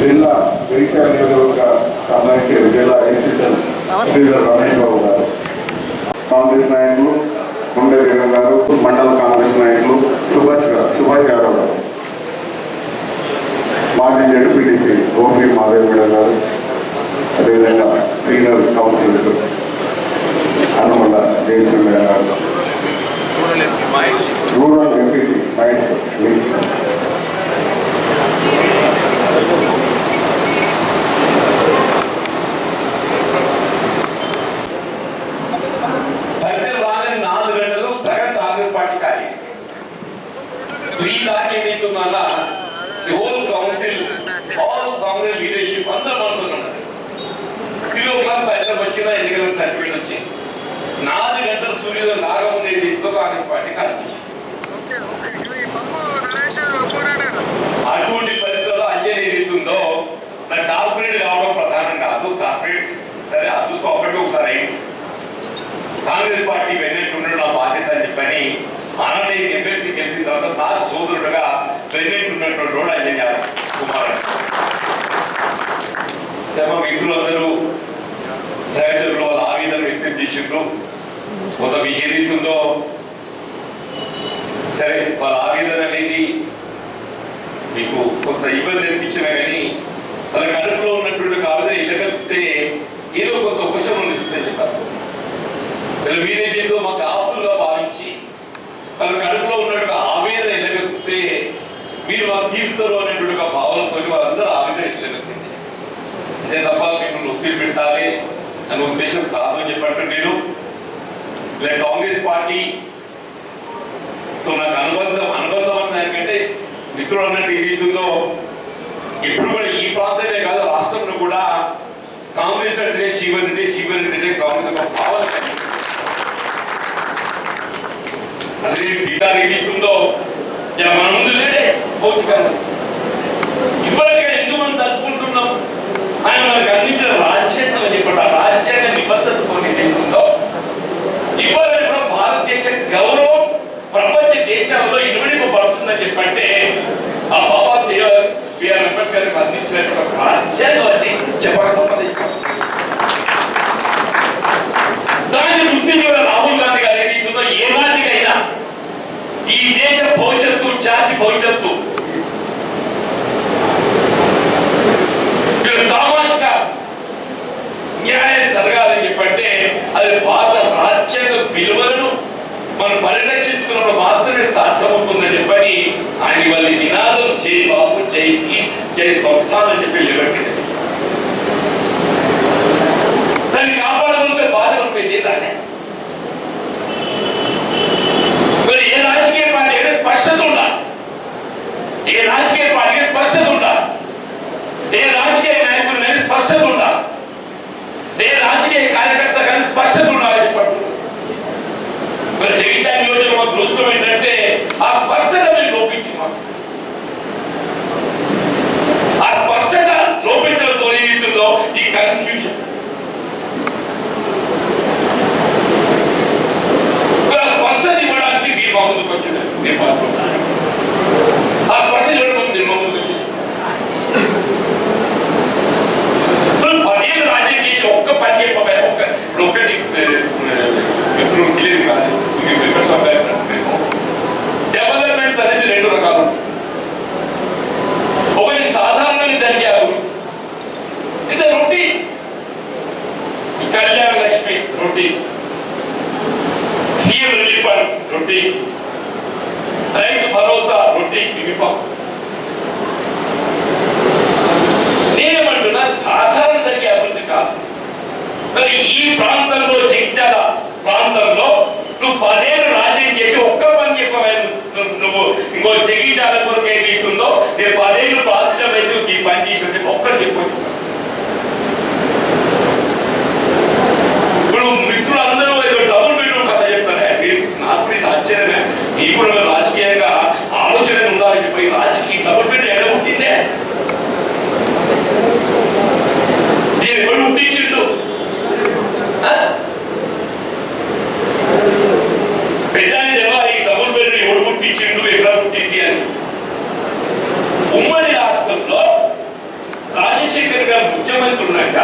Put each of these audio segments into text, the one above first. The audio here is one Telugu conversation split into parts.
జిల్లా జగిత్యాల నియోజకవర్గ సంబంధించి జిల్లా ఎన్సిటల్ శ్రీధర్ రమేష్ బాబు గారు. కాంగ్రెస్ నాయకులు ముండే గారు మండల కాంగ్రెస్ నాయకులు సుభాష్ గారు సుభాష్ యాదవ్ గారు. మాజీ జడ్పీటీసీ గోపి మాధవ్ మేడం గారు అదేవిధంగా senior councillors Hanumalla Jayashree madam గారు. Rural MPT Mahesh. సూర్యోదయం ఓకే ఇది పంపు నరేష్ పోరాడు అటువంటి పరిస్థితుల్లో అంజలి ఏదైతుందో నాకు కార్పొరేట్ కావడం ప్రధానం కాదు. కార్పొరేట్ సరే అది ఒకటి ఒకసారి కాంగ్రెస్ పార్టీ వెన్నెట్టు ఉండడం నా బాధ్యత అని చెప్పని ఆనందయ్య ఎమ్మెల్సీ గెలిచిన తర్వాత నా సోదరుడుగా వెన్నెట్టు ఉన్నటువంటి రోడ్ అంజయ్య కుమార్ మిత్రులందరూ సహచరులు వాళ్ళ ఆవేదన వ్యక్తం చేసిండ్రు. కొంత మీకు ఏదైతుందో సరే వాళ్ళ ఆవేదన అనేది మీకు కొంత ఇబ్బంది అనిపించినా కానీ వాళ్ళ కడుపులో ఉన్నటువంటి ఆవేదన ఇళ్ళగలిపితే ఏదో కొంత ఉపశమనం ఇస్తుందని చెప్పారు వీళ్ళు వీరేదేదో మాకు ఆపులుగా భావించి వాళ్ళ కడుపులో ఉన్నటువంటి ఆవేదన ఎల్లగలిపితే మీరు మాకు తీస్తారు అనేటువంటి ఒక భావనతో వాళ్ళందరూ ఆవేదన ఎల్లగలిపింది అంతే తప్ప మిమ్మల్ని ఒత్తిడి పెట్టాలి అనే ఉద్దేశం కాదని అని చెప్పంటే నేను. లేక కాంగ్రెస్ పార్టీతో నాకు అనుబంధం అనుబంధం అన్న మిత్రులు అన్నట్టు ఏదైతుందో ఇప్పుడు కూడా ఈ ప్రాంతమే కాదు రాష్ట్రంలో కూడా కాంగ్రెస్ అంటే జీవన్ రెడ్డి జీవన్ రెడ్డి కాంగ్రెస్ భావన. అదే బీహార్ ఏదైతుందో ఇలా మన ముందు లేడే భౌతికంగా ఇప్పటికే ఎందుకు మనం తలుచుకుంటున్నాం ఆయన మనకు అందించిన రాజ్యాంగం అని చెప్పండి ఆ రాజ్యాంగ నిబద్ధతతో ఏదైతుందో ఇవాళ కూడా భారతదేశ గౌరవం ప్రపంచ దేశాల్లో అంటే ఆ బాబా బాబాసాహెబ్ బిఆర్ అంబేద్కర్ అందించినటువంటి రాజ్యాంగం అని చెప్పకపోతే దాన్ని గుర్తించిన రాహుల్ గాంధీ గారు ఏదైతుందో ఏ ఈ దేశ భవిష్యత్తు జాతి భవిష్యత్తు of 1000 billion. నువ్వు- ఇంకో చెయ్యి జగిత్యాల కొరకే ఏదైతుందో నేను పదేళ్ళు బాధ్యత వేసి ఈ పని చేసి ఒక్కరు ఒక్కటి చెప్పు ఇప్పుడు మిత్రులందరూ ఏదో డబుల్ బెడ్రూమ్ కథ చెప్తానే మీరు నాకు ఇది ఆశ్చర్యమే ఉమ్మడి రాష్ట్రంలో రాజశేఖర్ గారు ముఖ్యమంత్రి ఉన్నాక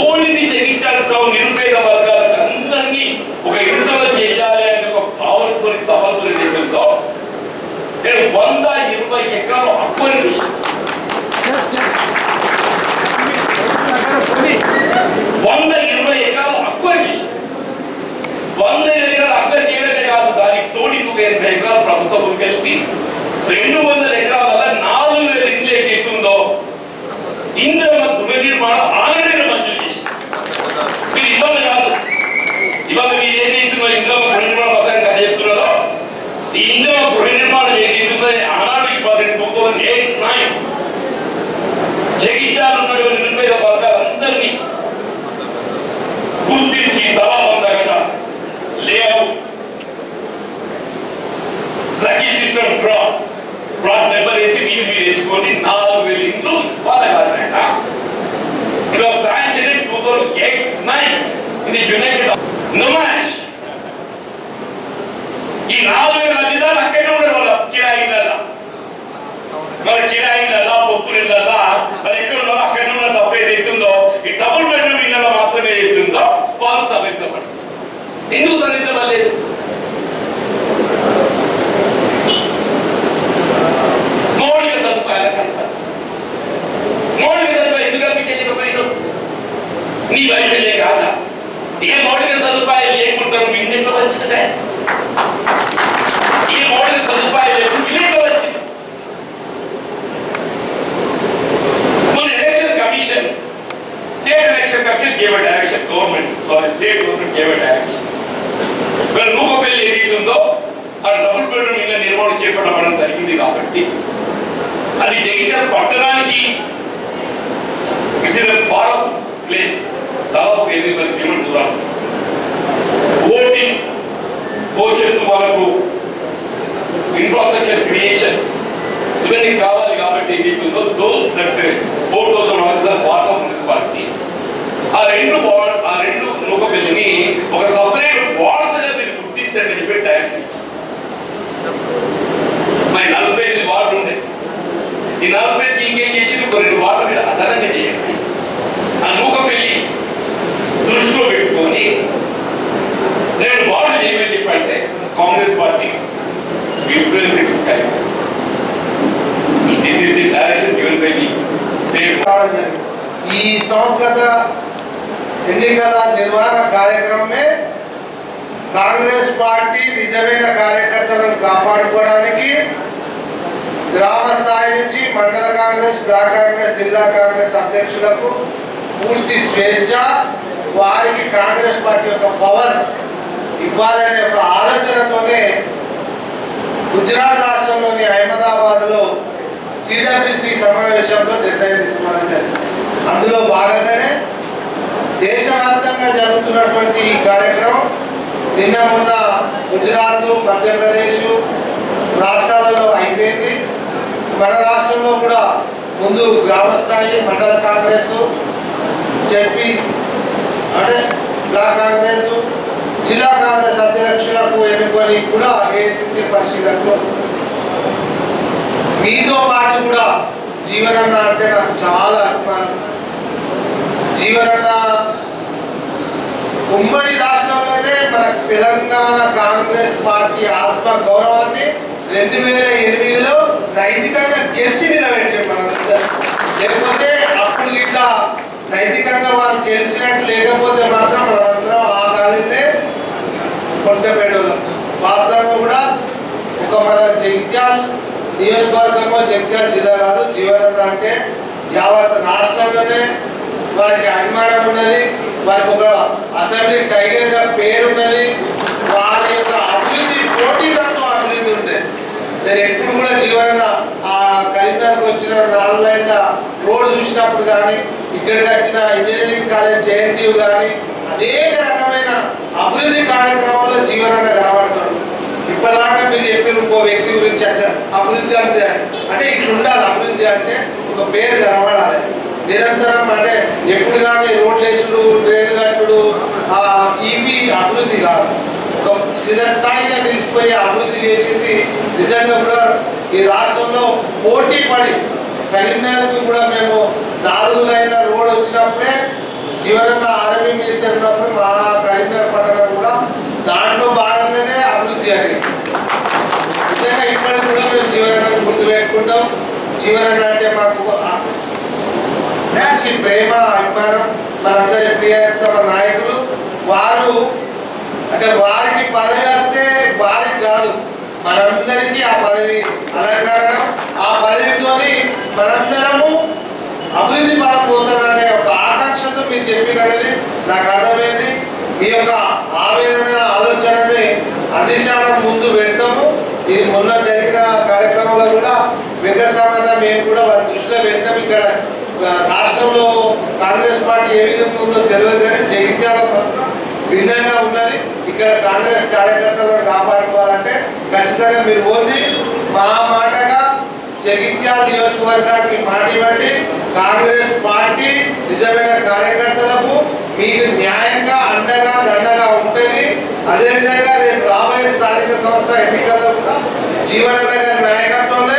ఓన్లీ జగిత్యాలతో నిరుపేద వర్గాలకు అందరినీ ఒక ఇంట్లో చేయాలి అనే ఒక భావనతో తపంతో దేశంతో నేను వంద ఇరవై ఎకరాలు అక్వైర్ చేశాను వంద ఇరవై ఎకరాలు అక్వైర్ చేశాను వంద ఎకరాలు అక్వైర్ చేయడమే కాదు దానికి తోడి ఒక ఎనభై ఎకరాలు ప్రభుత్వం కలిపి రెండు వందల ఎకరాల వల్ల నాలుగు వేల ఇండ్లు ఏదైతుందో ఇంద్రమ గృహ నిర్మాణం ఆల్రెడీ మంజూరు చేసింది మీరు ఇబ్బంది కాదు ఇవాళ మీరు ఏదైతుందో ఇంద్రమ గృహ నిర్మాణ పథకం కదా చెప్తున్నారో ఈ ఇంద్రమ గృహ నిర్మాణం ఏదైతుందో ఆనాడు ఇవాళ టూ థౌసండ్ ఎయిట్ నైన్ జగిత్యాలు ఉన్నటువంటి నిరుపేద వర్గాలందరినీ గుర్తించి తలాబందగట layout lucky system draw plot number వేసి మీరు మీరు తెచ్చుకొని నాలుగు వేలు ఇంట్లో ఇవ్వాలి కాదనట it was sanction in two thousand eight nine ఇది యునైటెడ్ నమాష్ ఈ నాలుగు వేల అధికారులు అక్కడే ఉండరు వాళ్ళ కిరాయిలలో మన కిరాయిలలో పొత్తులలో మరి ఎక్కడ ఉన్నారో అక్కడ ఉన్న తప్పు ఏదైతుందో ఈ డబుల్ బెడ్రూమ్ ఇళ్ళలో మాత్రమే ఏదైతుందో వాళ్ళు తగ్గించబడి ఎందుకు తగ్గించబడలేదు మౌలిక సదుపాయాల కల్పన మౌలిక సదుపాయం ఎందుకు కల్పించకపోయినావు నీ వైఫల్యం కాదా ఏ మౌలిక సదుపాయాలు లేకుండా నువ్వు ఇంటికి వచ్చిందే ఈ మౌలిక సదుపాయాలు లేకుండా విలేక వచ్చింది మన election commission state election commission gave direction government sorry state government gave direction మరి నువ్వు పెళ్లి ఏదైతుందో ఆ డబుల్ బెడ్రూమ్ ఇళ్ళ నిర్మాణం చేపట్టడం జరిగింది కాబట్టి అది జగిత్యాల పట్టణానికి it is far of place దాదాపు ఎనిమిది వందల కిలోమీటర్ దూరం ఓటింగ్ భవిష్యత్తు వరకు ఇన్ఫ్రాస్ట్రక్చర్ క్రియేషన్ ఇవన్నీ కావాలి కాబట్టి ఏదైతుందో though that four thousand once the part of municipality ఆ రెండు వార్డ్ ఆ రెండు నూకపల్లిని ఒక సపరేట్ వార్డ్స్గా మీరు గుర్తించండి అని చెప్పి డైరెక్షన్ ఇచ్చారు. మరి నలభై ఐదు వార్డు ఉండే ఈ నలభై ఐదు ఇంకేం చేసింది ఒక రెండు వార్డు మీద అదనంగా చేయండి ఆ నూకపల్లి దృష్టిలో పెట్టుకొని రెండు వార్డు చేయమని చెప్పంటే కాంగ్రెస్ పార్టీ విప్లవం దిస్ ఇస్ ది ఈ సంస్కృత ఎన్నికల నిర్వహణ కార్యక్రమమే కాంగ్రెస్ పార్టీ నిజమైన కార్యకర్తలను కాపాడుకోవడానికి గ్రామ స్థాయి నుంచి మండల కాంగ్రెస్ బ్లాక్ కాంగ్రెస్ జిల్లా కాంగ్రెస్ అధ్యక్షులకు పూర్తి స్వేచ్ఛ వారికి కాంగ్రెస్ పార్టీ యొక్క పవర్ ఇవ్వాలనే ఒక ఆలోచనతోనే గుజరాత్ రాష్ట్రంలోని అహ్మదాబాద్లో సిడబ్ల్యూసి సమావేశంలో నిర్ణయం అందులో భాగంగానే దేశవ్యాప్తంగా జరుగుతున్నటువంటి ఈ కార్యక్రమం నిన్న మొన్న గుజరాత్ మధ్యప్రదేశ్ రాష్ట్రాలలో అయిపోయింది మన రాష్ట్రంలో కూడా ముందు గ్రామస్థాయి మండల కాంగ్రెస్ జడ్పీ అంటే బ్లాక్ కాంగ్రెస్ జిల్లా కాంగ్రెస్ అధ్యక్షులకు ఎన్నుకొని కూడా ఏఐసిసి పరిశీలనకు వస్తుంది. మీతో పాటు కూడా జీవనన్న అంటే నాకు చాలా అభిమానం. జీవనన్న ఉమ్మడి రాష్ట్రంలోనే మన తెలంగాణ కాంగ్రెస్ పార్టీ ఆత్మ గౌరవాన్ని రెండు వేల ఎనిమిదిలో నైతికంగా గెలిచి నిలబెట్టే మనందరం. లేకపోతే అప్పుడు ఇట్లా నైతికంగా వాళ్ళు గెలిచినట్టు లేకపోతే మాత్రం మనందరం ఆ కాలిందే కొట్టబెట్టాం వాస్తవంగా కూడా ఒక మన జగిత్యాల నియోజకవర్గంలో జగిత్యాల జిల్లా కాదు జీవనత అంటే యావత్ రాష్ట్రంలోనే వారికి అభిమానం ఉన్నది వారికి ఒక అసెంబ్లీ టైగర్గా పేరు ఉన్నది వారి యొక్క అభివృద్ధి పోటీలతో అభివృద్ధి ఉంది. నేను ఎప్పుడు కూడా జీవన ఆ కరీంనగర్కి వచ్చిన నాలుగైన రోడ్డు చూసినప్పుడు కానీ ఇక్కడికి వచ్చిన ఇంజనీరింగ్ కాలేజ్ జేఎన్టీయు కానీ అనేక రకమైన అభివృద్ధి కార్యక్రమాల్లో జీవనంగా ఇప్పటిదాకా మీరు చెప్పిన ఇంకో వ్యక్తి గురించి అభివృద్ధి అంటే అంటే ఇక్కడ ఉండాలి. అభివృద్ధి అంటే ఒక పేరు కనబడాలి. నిరంతరం అంటే ఎప్పుడు కానీ రోడ్లు వేసుడు డ్రైన్ కట్టుడు ఆ ఇవి అభివృద్ధి కాదు. ఒక స్థిరస్థాయిగా నిలిచిపోయి అభివృద్ధి చేసింది నిజంగా కూడా ఈ రాష్ట్రంలో పోటీ పడి కరీంనగర్కి కూడా మేము నాలుగు లైన్ల రోడ్ వచ్చినప్పుడే జీవనన్న ఆర్మీ మినిస్టర్ ఉన్నప్పుడు మా కరీంనగర్ పట్టణం కూడా దాంట్లో భాగంగానే అభివృద్ధి జరిగింది నిజంగా ఇప్పటికి కూడా మేము జీవనాన్ని గుర్తుపెట్టుకుంటాం జీవనాన్ని అంటే మాకు ఆ- మంచి ప్రేమ అభిమానం మనందరి ప్రియతమ నాయకులు. వారు అంటే వారికి పదవి వస్తే వారికి కాదు మనందరికీ ఆ పదవి అలంకరణం ఆ పదవితోని మనందరము అభివృద్ధి పదం ఒక ఆకాంక్షతో మీరు చెప్పినది నాకు అర్థమైంది. మీ యొక్క ఆవేదన ఆలోచనని అధిశానం ముందు పెడతాము. ఇది మొన్న జరిగిన కూడా వెంకటస్వామి మేము కూడా వారి దృష్టిలో పెడతాం. ఇక్కడ రాష్ట్రంలో కాంగ్రెస్ పార్టీ ఏ విధంగా ఉందో తెలియదు కానీ జగిత్యాల భిన్నంగా ఉన్నది. ఇక్కడ కాంగ్రెస్ కార్యకర్తలను కాపాడుకోవాలంటే ఖచ్చితంగా మీరు ఓన్లీ మా మాటగా జగిత్యాల నియోజకవర్గానికి మాట ఇవ్వండి. కాంగ్రెస్ పార్టీ నిజమైన కార్యకర్తలకు మీకు న్యాయంగా అండగా దండగా ఉంటుంది అదేవిధంగా రేపు రాబోయే స్థానిక సంస్థ ఎన్నికల్లో కూడా జీవనన్న గారి నాయకత్వంలో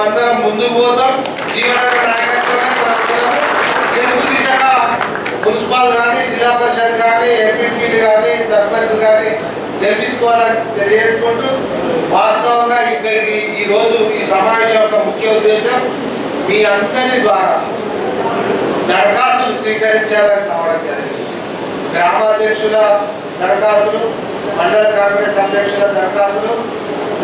అందరం ముందుకు పోతాం. జీవనన్న నాయకత్వంలో దిశగా మున్సిపల్ కానీ జిల్లా పరిషత్ కానీ ఎంపీపీలు కానీ సర్పంచ్లు కానీ గెలిపించుకోవాలని తెలియజేసుకుంటూ వాస్తవంగా ఇక్కడికి ఈ రోజు ఈ సమావేశం యొక్క ముఖ్య ఉద్దేశం మీ అందరి ద్వారా దరఖాస్తులు స్వీకరించాలని కావడం జరిగింది. గ్రామాధ్యక్షుల దరఖాస్తులు మండల కాంగ్రెస్ అధ్యక్షుల దరఖాస్తులు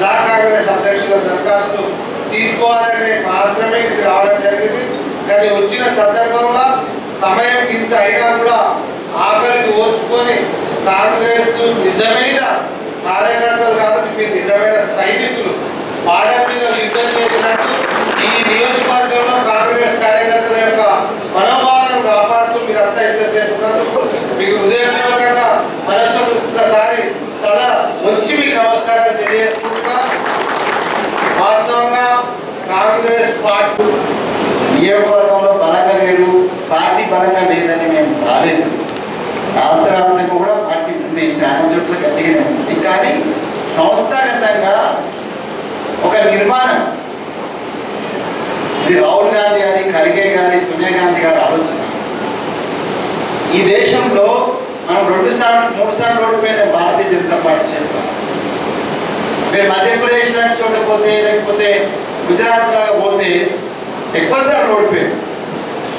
నా కాంగ్రెస్ అధ్యక్షుల దరఖాస్తు తీసుకోవాలనే మాత్రమే ఇది రావడం జరిగింది. కానీ వచ్చిన సందర్భంలో సమయం ఇంత అయినా కూడా ఆకలికి ఓర్చుకొని కాంగ్రెస్ నిజమైన కార్యకర్తలు కాదు మీరు నిజమైన సైనికులు. బార్డర్ మీద యుద్ధం చేసినట్టు ఈ నియోజకవర్గంలో కాంగ్రెస్ కార్యకర్తల యొక్క మనోభావాలను కాపాడుతూ మీరంతా ఇంతసేపు ఉన్నందుకు మీకు హృదయపూర్వకంగా మనసు ఒక్కసారి తల వచ్చి మీకు నమస్కారాలు తెలియజేసుకుంటున్నా వాస్తవంగా కాంగ్రెస్ పార్టీ నియోజకవర్గంలో బలంగా లేడు పార్టీ బలంగా లేదని మేము రాలేదు రాష్ట్ర వ్యాప్తంగా కూడా పార్టీ ఉంది చాలా చోట్ల గట్టిగానే ఉంది కానీ సంస్థాగతంగా ఒక నిర్మాణం. ఇది రాహుల్ గాంధీ గారి ఖర్గే గారి సోనియా గాంధీ గారి ఆలోచన. ఈ దేశంలో మనం రెండు సార్లు మూడు సార్లు ఓడిపోయిన భారతీయ జనతా పార్టీ చేస్తాం మీరు మధ్యప్రదేశ్ లాంటి చోట పోతే లేకపోతే గుజరాత్ లాగా పోతే ఎక్కువసార్లు ఓడిపోయాం.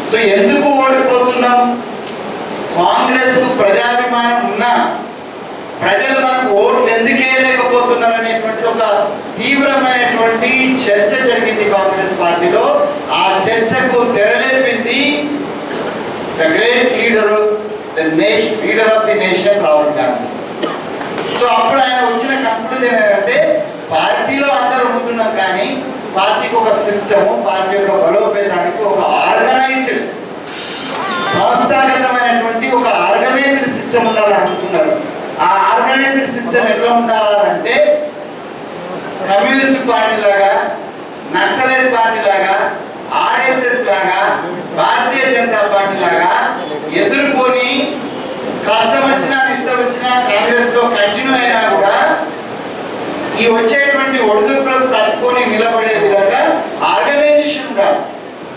సో ఎందుకు ఓడిపోతున్నాం? కాంగ్రెస్కు ప్రజాభిమానం ఉన్నా ప్రజలు మనకు ఓటు ఎందుకు అనేటువంటి ఒక తీవ్రమైనటువంటి చర్చ జరిగింది కాంగ్రెస్ పార్టీలో. ఆ చర్చకు తెరలేపింది the great leader the nation leader of the nation Rahul Gandhi. So అప్పుడు ఆయన వచ్చిన కంక్లూజన్ ఏంటంటే పార్టీలో అందరూ ఉంటున్నాం కానీ పార్టీకి ఒక సిస్టమ్ పార్టీ యొక్క బలోపేతానికి ఒక ఆర్గనైజ్డ్ సంస్థాగతమైనటువంటి ఒక ఆర్గనైజ్డ్ సిస్టమ్ ఉండాలని అనుకున్నారు. ఆ ఆర్గనైజ్డ్ సిస్టమ్ ఎట్లా ఉండాలంటే కమ్యూనిస్ట్ పార్టీ లాగా నక్సలైట్ పార్టీ లాగా ఆర్ఎస్ఎస్ లాగా భారతీయ జనతా పార్టీ లాగా ఎదుర్కొని కష్టం వచ్చినా ఇష్టం వచ్చినా కాంగ్రెస్లో కంటిన్యూ అయినా కూడా ఈ వచ్చేటువంటి ఒడిదుడుకులను తట్టుకొని నిలబడే విధంగా ఆర్గనైజేషన్ ఉండాలి.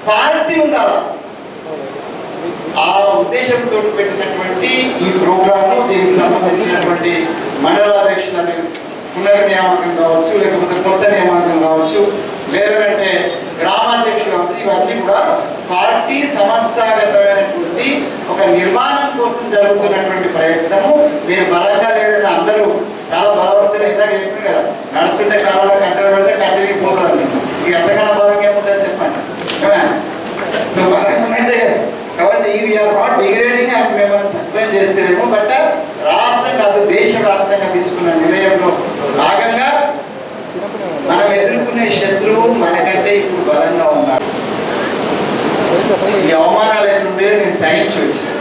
పార్టీ ఉండాలి. ఆ ఉద్దేశంతో పెట్టినటువంటి ఈ ప్రోగ్రాము దీనికి సంబంధించినటువంటి మండలాధ్యక్షులని పునర్నియామకం కావచ్చు లేకపోతే కొత్త నియామకం కావచ్చు లేదంటే గ్రామాధ్యక్షులు కావచ్చు ఇవన్నీ కూడా పార్టీ సంస్థాగతమైనటువంటి ఒక నిర్మాణం కోసం జరుగుతున్నటువంటి ప్రయత్నము. మీరు బలంగా లేదంటే అందరూ చాలా బలవంతులు ఇందాక చెప్పారు కదా నడుస్తుంటే కావాలా కట్టెలు పెడితే కట్టెలు పోతుంది ఇక ఎంతకన్నా బలంగా ఏముంటుంది చెప్పండి ఏమే? సో బలంగా అంటే కాబట్టి ఇవి ఆర్ నాట్ డిగ్రేడింగ్ అని మేము ఎక్స్ప్లెయిన్ చేస్తేనేమో బట్ రాష్ట్రం కాదు తీసుకున్న నిర్ణయంలో భాగంగా మనం ఎదుర్కొనే శత్రువు మనకంటే ఇప్పుడు బలంగా ఉన్నాడు. ఈ అవమానాలు ఎట్లుండే నేను సహించి వచ్చాను.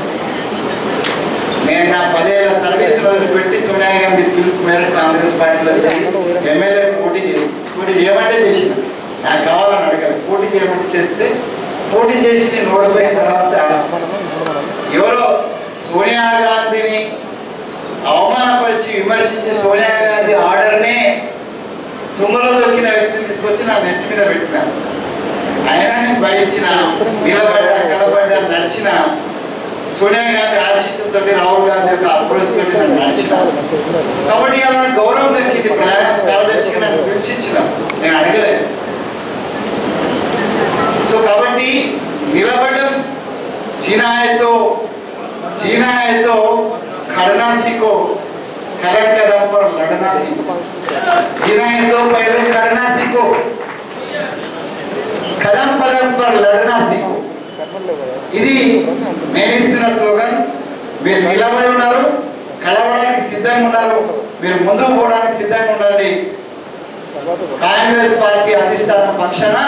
నేను నా పదేళ్ళ సర్వీస్ రోజు పెట్టి సోనియా గాంధీ పిలుపు మేరకు కాంగ్రెస్ పార్టీలో ఎమ్మెల్యే పోటీ చేసి పోటీ చేయమంటే చేసిన. నాకు కావాలని అడగాలి. పోటీ చేయమంటే చేస్తే పోటీ చేసి నేను ఓడిపోయిన తర్వాత ఎవరో సోనియా గాంధీని వచ్చి విమర్శించి సోనియా గాంధీ ఆర్డర్ని తుంగలో దొక్కిన వ్యక్తిని తీసుకొచ్చి నా నెత్తి మీద పెట్టిన. ఆయన భరించిన నిలబడ్డా కలబడ్డా నడిచిన సోనియా గాంధీ ఆశీస్సులతో రాహుల్ గాంధీ యొక్క అప్రోచ్తో నేను నడిచిన. కాబట్టి అలా గౌరవం దక్కింది. ప్రధాన కార్యదర్శిగా నన్ను పిలిచించిన నేను అడగలేదు సో కాబట్టి నిలబడడం చీనాయతో చీనాయతో కరుణాశ్రీకో जीना है तो खड़ना सीखो कदम कदम पर लड़ना सीखो जीना है तो पहले लड़ना सीखो कदम कदम पर लड़ना सीखो ఇది నేను ఇస్తున్న స్లోగన్ మీరు నిలబడి ఉన్నారు కలవడానికి సిద్ధంగా ఉన్నారు మీరు ముందుకు పోవడానికి సిద్ధంగా ఉండండి కాంగ్రెస్ పార్టీ అధిష్టానం పక్షాన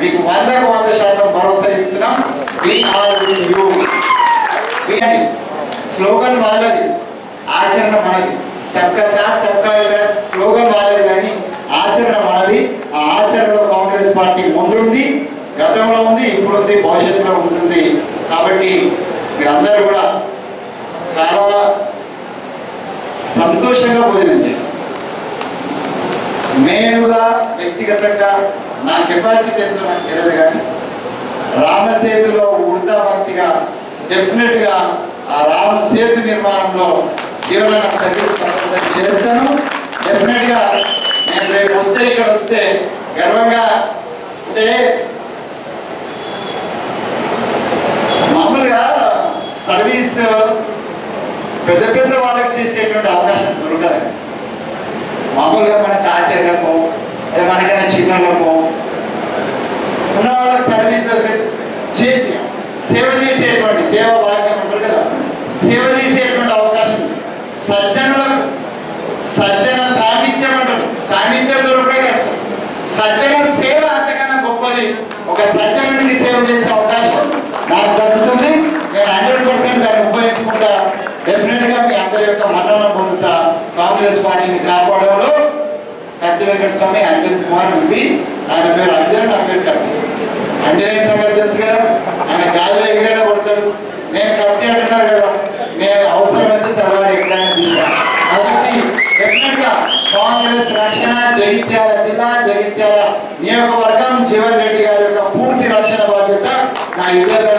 మీకు వందకు వంద శాతం భరోసా ఇస్తున్నాం We are with you. We are- slogan వాళ్ళది ఆచరణ మనది. సబ్కా సాత్ సబ్కా వికాస్ స్లోగన్ వాళ్ళది కానీ ఆచరణ మనది. ఆ ఆచరణలో కాంగ్రెస్ పార్టీ ముందుంది గతంలో ఉంది ఇప్పుడు ఉంది భవిష్యత్తులో ఉంటుంది కాబట్టి మీరందరూ కూడా చాలా సంతోషంగా భోజనం నేనుగా వ్యక్తిగతంగా నా కెపాసిటీ ఎంత నాకు తెలియదు కానీ రామసేతులో ఉడతా భక్తిగా డెఫినెట్గా ఆ రామసేతు నిర్మాణంలో జీవన సర్వీస్ చేస్తాను. డెఫినెట్గా నేను రేపు వస్తే ఇక్కడ వస్తే గర్వంగా అంటే మామూలుగా సర్వీస్ పెద్ద పెద్ద వాళ్ళకి చేసేటువంటి అవకాశం దొరకదు. మామూలుగా మన సహచరులకు లేదా మనకైనా చిన్నలకు ఉన్న వాళ్ళకి సర్వీస్ చేసి సేవ చేసేటువంటి సేవ భాగ్యం ఉంటుంది కదా సేవ చేసేటువంటి అవకాశం ఉంది. సజ్జనులకు సజ్జన సాన్నిధ్యం అంటారు సాన్నిధ్యం దొరకడే కష్టం సజ్జన సేవ అంతకన్నా గొప్పది ఒక సజ్జనుడికి సేవ చేసే అవకాశం నాకు దక్కుతుంది నేను హండ్రెడ్ పర్సెంట్ దాన్ని ఉపయోగించుకుంటా డెఫినెట్గా మీ అందరి యొక్క మన్నన పొందుతా కాంగ్రెస్ పార్టీని కాపాడంలో కత్తి వెంకట స్వామి అంజన్ కుమార్ ఉంది ఆయన పేరు అంజన్ నా పేరు కత్తి అంజనేయ సంగతి తెలుసు కదా? ఆయన గాలిలో ఎగిరైనా కొడతాడు. నేను కత్తి అంటున్నాను కదా నేను అవసరమైతే తర్వాత ఎక్కడైనా తీసా కాబట్టి డెఫినెట్ కాంగ్రెస్ రక్షణ జగిత్యాల జిల్లా జగిత్యాల నియోజకవర్గం జీవన్ రెడ్డి గారి యొక్క పూర్తి రక్షణ బాధ్యత నా ఇద్దరు